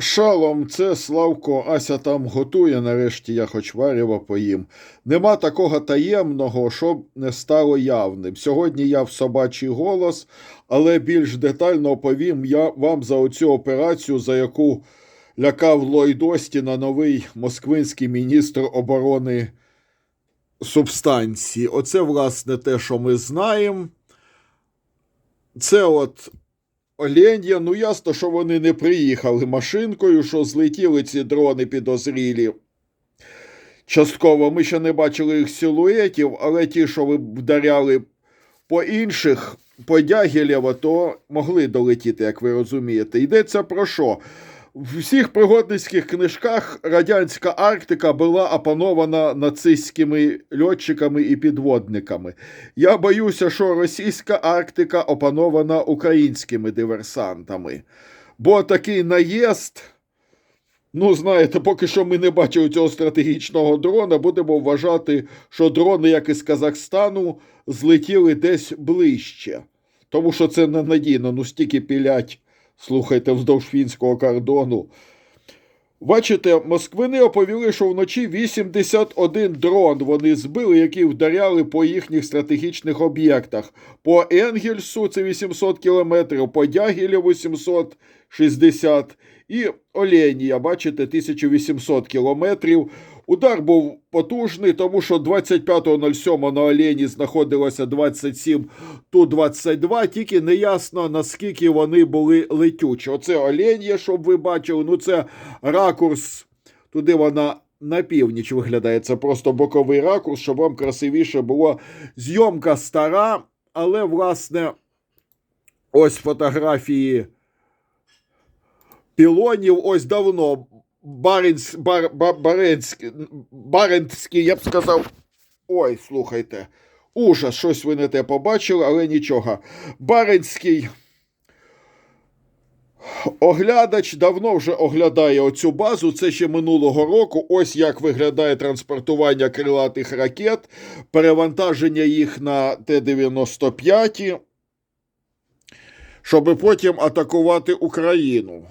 Шалом, це Славко, Ася там готує, нарешті я хоч варіва поїм. Нема такого таємного, щоб не стало явним. Сьогодні я в собачий голос, але більш детально оповім я вам за оцю операцію, за яку лякав Ллойд Остіна, новий москвинський міністр оборони субстанції. Оце, власне, те, що ми знаємо. Це от Оленя, ну ясно, що вони не приїхали машинкою, що злетіли ці дрони підозрілі. Частково ми ще не бачили їх силуетів, але ті, що ви вдаряли по інших, по Дягілєва, то могли долетіти, як ви розумієте. Йдеться про що? В всіх пригодницьких книжках радянська Арктика була опанована нацистськими льотчиками і підводниками. Я боюся, що російська Арктика опанована українськими диверсантами. Бо такий наїзд, ну, знаєте, поки що ми не бачили цього стратегічного дрона, будемо вважати, що дрони, як із Казахстану, злетіли десь ближче. Тому що це ненадійно, ну стільки пілять, слухайте, вздовж фінського кордону. Бачите, москвини оповіли, що вночі 81 дрон вони збили, які вдаряли по їхніх стратегічних об'єктах. По Енгельсу це 800 кілометрів, по Дягілєву 760 і Оленія, бачите, 1800 кілометрів. Удар був потужний, тому що 25.07 на Олені знаходилося 27 Ту-22, тільки неясно, наскільки вони були летючі. Оце Оленя, щоб ви бачили, ну це ракурс, туди вона на північ виглядає. Це просто боковий ракурс, щоб вам красивіше було. Зйомка стара, але, власне, ось фотографії пілонів ось давно. Баренц, бар, бар, Баренський, Барентський, я б сказав. Ой, слухайте. Ужас, щось ви не те побачили, але нічого. Баренський оглядач давно вже оглядає оцю базу. Це ще минулого року. Ось як виглядає транспортування крилатих ракет, перевантаження їх на Т-95, щоб потім атакувати Україну.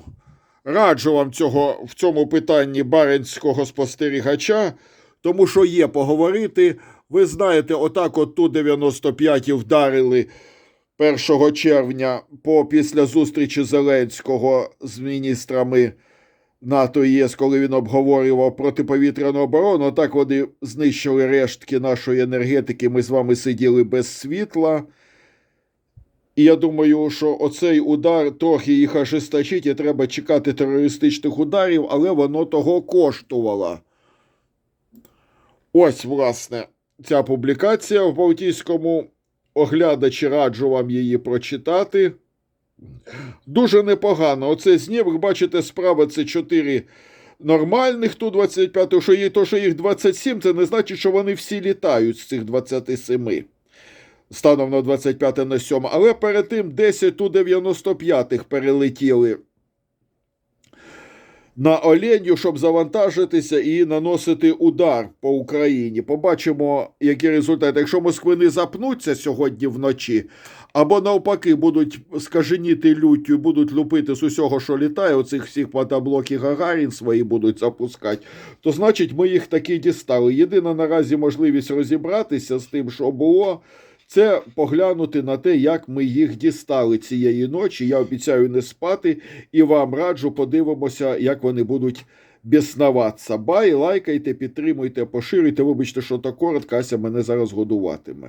Раджу вам цього в цьому питанні баренського спостерігача, тому що є поговорити. Ви знаєте, отак от Ту-95 вдарили 1 червня по після зустрічі Зеленського з міністрами НАТО і ЄС, коли він обговорював протиповітряну оборону. Отак вони знищили рештки нашої енергетики. Ми з вами сиділи без світла. І я думаю, що оцей удар трохи їх ожесточить, і треба чекати терористичних ударів, але воно того коштувало. Ось, власне, ця публікація в Балтійському оглядачі раджу вам її прочитати. Дуже непогано. Оце знімок, бачите, справа це 4 нормальних Ту-25, що є, то, що їх 27, це не значить, що вони всі літають з цих 27 станом на 25 на 7, але перед тим 10 Ту-95 перелетіли на Оленю, щоб завантажитися і наносити удар по Україні. Побачимо, які результати. Якщо москвини запнуться сьогодні вночі, або навпаки будуть скаженіти люттю будуть лупити з усього, що літає, оцих всіх мотоблоків Гагарін свої будуть запускати, то значить ми їх таки дістали. Єдина наразі можливість розібратися з тим, що було. Це поглянути на те, як ми їх дістали цієї ночі. Я обіцяю не спати і вам раджу подивимося, як вони будуть біснаватися. Бай, лайкайте, підтримуйте, поширюйте. Вибачте, що так коротко, Ася мене зараз годуватиме.